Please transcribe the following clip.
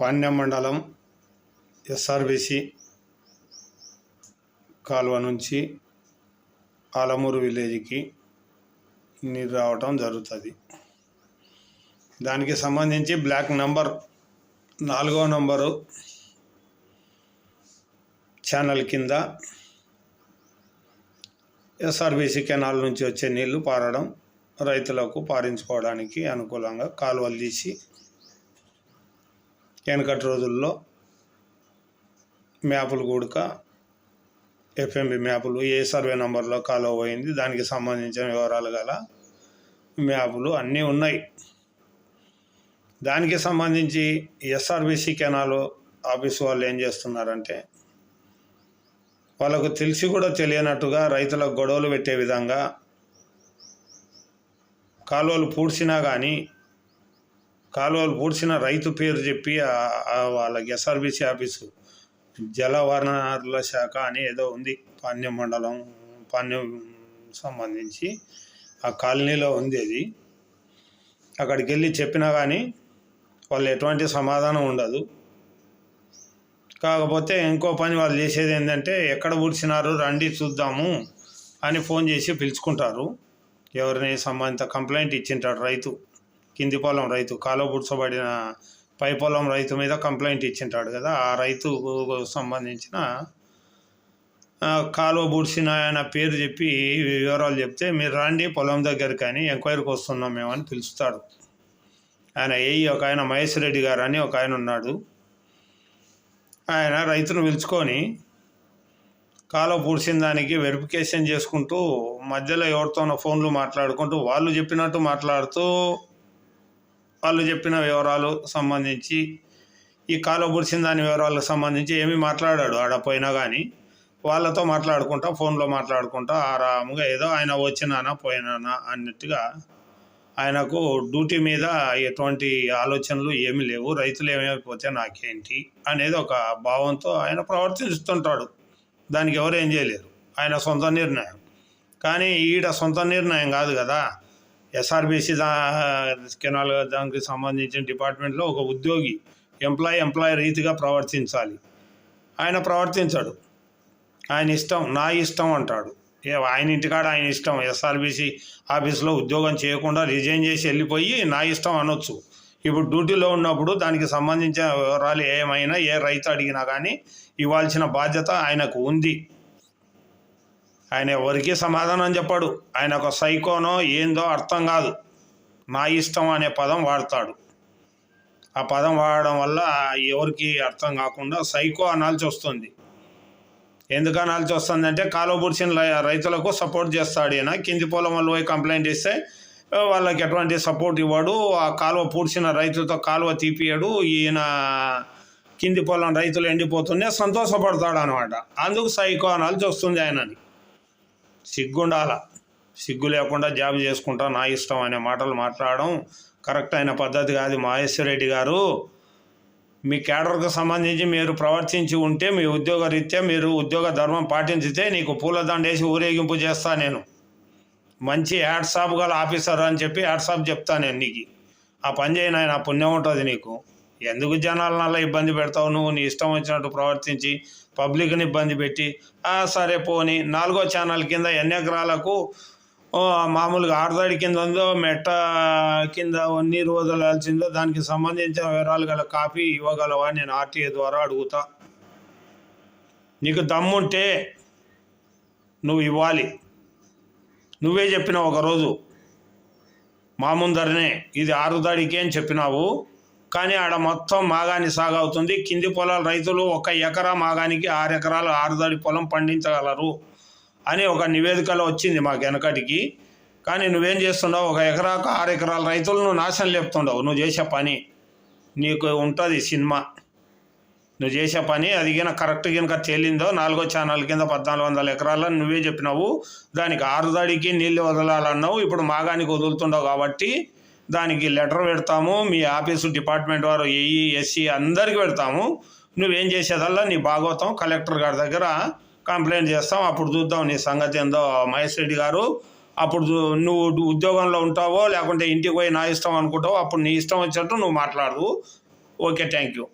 పాండ్య మండలం ఎస్ఆర్బిసి కాలువ నుంచి ఆలమూరు విలేజ్కి నీరు రావటం జరుగుతుంది. దానికి సంబంధించి బ్లాక్ నంబర్ నాలుగో నంబరు ఛానల్ కింద ఎస్ఆర్బిసి కెనాల్ నుంచి వచ్చే నీళ్ళు పారడం రైతులకు పారించుకోవడానికి అనుకూలంగా కాలువలు తీసి వెనకటి రోజుల్లో మ్యాపులు కూడక ఎఫ్ఎంబి మ్యాపులు ఏ సర్వే నెంబర్లో కాలువ పోయింది దానికి సంబంధించిన వివరాలు గల మ్యాపులు అన్నీ ఉన్నాయి. దానికి సంబంధించి ఎస్ఆర్బిసి కెనాల్ ఆఫీస్ వాళ్ళు ఏం చేస్తున్నారంటే వాళ్ళకు తెలిసి కూడా తెలియనట్టుగా రైతులకు గొడవలు పెట్టే విధంగా కాలువలు పూడ్చినా కానీ కాలువలు పూడ్చిన రైతు పేరు చెప్పి వాళ్ళ వాళ్ళకి ఎస్ఆర్బిసి ఆఫీసు జలవనరుల శాఖ అని ఏదో ఉంది పాణ్యం మండలం పాణ్యం సంబంధించి ఆ కాలనీలో ఉంది అది. అక్కడికి వెళ్ళి చెప్పినా కానీ వాళ్ళు ఎటువంటి సమాధానం ఉండదు. కాకపోతే ఇంకో పని వాళ్ళు చేసేది ఏంటంటే ఎక్కడ పూడ్చినారు రండి చూద్దాము అని ఫోన్ చేసి పిలుచుకుంటారు. ఎవరిని సంబంధిత కంప్లైంట్ ఇచ్చింటాడు రైతు. కింది పొలం రైతు కాలువ పుడ్చబడిన పై పొలం రైతు మీద కంప్లైంట్ ఇచ్చింటాడు కదా ఆ రైతుకు సంబంధించిన కాలువ బుడిసిన ఆయన పేరు చెప్పి వివరాలు చెప్తే మీరు రండి పొలం దగ్గరికి అని ఎంక్వైరీకి వస్తున్నాం మేము అని పిలుస్తాడు. ఆయన ఏ ఒక ఆయన మహేష్ రెడ్డి గారు అని ఒక ఆయన ఉన్నాడు. ఆయన రైతును పిలుచుకొని కాలువ పూడ్చిన దానికి వెరిఫికేషన్ చేసుకుంటూ మధ్యలో ఎవరితోనో ఫోన్లు మాట్లాడుకుంటూ వాళ్ళు చెప్పినట్టు మాట్లాడుతూ వాళ్ళు చెప్పిన వివరాలు సంబంధించి ఈ కాలువ పూడ్చిన దాని వివరాలకు సంబంధించి ఏమీ మాట్లాడాడు. ఆడ పోయినా కానీ వాళ్ళతో మాట్లాడుకుంటా ఫోన్లో మాట్లాడుకుంటా ఆరాముగా ఏదో ఆయన వచ్చినానా పోయినానా అన్నట్టుగా ఆయనకు డ్యూటీ మీద ఎటువంటి ఆలోచనలు ఏమీ లేవు. రైతులు ఏమైపోతే నాకేంటి అనేది ఒక భావంతో ఆయన ప్రవర్తిస్తుంటాడు. దానికి ఎవరు ఏం చేయలేరు. ఆయన సొంత నిర్ణయం. కానీ ఈడ సొంత నిర్ణయం కాదు కదా. ఎస్ఆర్బీసీ కెనాల్ దానికి సంబంధించిన డిపార్ట్మెంట్లో ఒక ఉద్యోగి ఎంప్లాయీ ఎంప్లాయీ రీతిగా ప్రవర్తించాలి. ఆయన ప్రవర్తించాడు. ఆయన ఇష్టం నా ఇష్టం అంటాడు. ఏ ఆయన ఇంటికాడ ఆయన ఇష్టం. ఎస్ఆర్బిసి ఆఫీస్లో ఉద్యోగం చేయకుండా రిజైన్ చేసి వెళ్ళిపోయి నా ఇష్టం అనొచ్చు. ఇప్పుడు డ్యూటీలో ఉన్నప్పుడు దానికి సంబంధించిన వివరాలు ఏమైనా ఏ రైతు అడిగినా కానీ ఇవ్వాల్సిన బాధ్యత ఆయనకు ఉంది. ఆయన ఎవరికి సమాధానం చెప్పాడు. ఆయన ఒక సైకోనో ఏందో అర్థం కాదు. నా ఇష్టం అనే పదం వాడతాడు. ఆ పదం వాడడం వల్ల ఎవరికి అర్థం కాకుండా సైకో అనాల్సి వస్తుంది. ఎందుకు అనాల్సి వస్తుందంటే కాలువ పుడిచిన రైతులకు సపోర్ట్ చేస్తాడు ఈయన. కింది పొలం వాళ్ళు పోయి కంప్లైంట్ ఇస్తే వాళ్ళకి ఎటువంటి సపోర్ట్ ఇవ్వడు. ఆ కాలువ పూడ్చిన రైతులతో కాలువ తీపియడు. ఈయన కింది పొలం రైతులు ఎండిపోతుండే సంతోషపడతాడు అనమాట అందుకు సైకో అనాల్సి వస్తుంది ఆయనని. సిగ్గుండాల. సిగ్గు లేకుండా జాబ్ చేసుకుంటా నా ఇష్టం అనే మాటలు మాట్లాడడం కరెక్ట్ అయిన పద్ధతి కాదు మహేశ్వరరెడ్డి గారు. మీ క్యాడర్కు సంబంధించి మీరు ప్రవర్తించి ఉంటే మీ ఉద్యోగ రీత్యా మీరు ఉద్యోగ ధర్మం పాటించితే నీకు పూలదండేసి ఊరేగింపు చేస్తా నేను. మంచి యాడ్సాప్ గల ఆఫీసర్ అని చెప్పి యాడ్సాప్ చెప్తా నేను నీకు. ఆ పని చేయను ఆయన పుణ్యం ఉంటుంది నీకు. ఎందుకు జనాలనల్లా ఇబ్బంది పెడతావు? నువ్వు నీ ఇష్టం వచ్చినట్టు ప్రవర్తించి పబ్లిక్ని ఇబ్బంది పెట్టి సరే పోని. నాలుగో ఛానల్ కింద ఎన్ని ఎకరాలకు మామూలుగా ఆరుదడి కింద ఉందో మెట్ట కింద నీరు వదలాల్సిందో దానికి సంబంధించిన వివరాలు గల కాపీ ఇవ్వగలవా? నేను ఆర్టీఏ ద్వారా అడుగుతా. నీకు దమ్ముంటే నువ్వు ఇవ్వాలి. నువ్వే చెప్పినావు ఒకరోజు. మా ముందరనే. ఇది ఆరుదాడికి అని చెప్పినావు. కానీ ఆడ మొత్తం మాగాని సాగవుతుంది. కింది పొలాల రైతులు ఒక ఎకరా మాగానికి ఆరు ఎకరాలు ఆరుదడి పొలం పండించగలరు అని ఒక నివేదికలో వచ్చింది మాకు వెనకటికి. కానీ నువ్వేం చేస్తున్నావు? ఒక ఎకరాకు ఆరు ఎకరాల రైతులను నాశనం లేపుతుండవు. నువ్వు చేసే పని నీకు ఉంటుంది సినిమా. నువ్వు చేసే పని అది కనుక కరెక్ట్ కనుక తేలిందో నాలుగో ఛానల్ కింద పద్నాలుగు వందల ఎకరాలని నువ్వే చెప్పినావు. దానికి ఆరుదడికి నీళ్ళు వదలాలన్నావు. ఇప్పుడు మాగానికి వదులుతుండవు కాబట్టి దానికి లెటర్ పెడతాము మీ ఆఫీసు డిపార్ట్మెంట్ వారు ఏఈ ఎస్సీ అందరికి పెడతాము. నువ్వేం చేసేదల్లా నీ భాగవతం కలెక్టర్ గారి దగ్గర కంప్లైంట్ చేస్తాం. అప్పుడు చూద్దాం నీ సంగతి ఏందో మహేష్ రెడ్డి గారు. అప్పుడు నువ్వు ఉద్యోగంలో ఉంటావో లేకుంటే ఇంటికి పోయి నా ఇష్టం అనుకుంటావో అప్పుడు నీ ఇష్టం వచ్చినట్టు నువ్వు మాట్లాడదు. Okay thank you.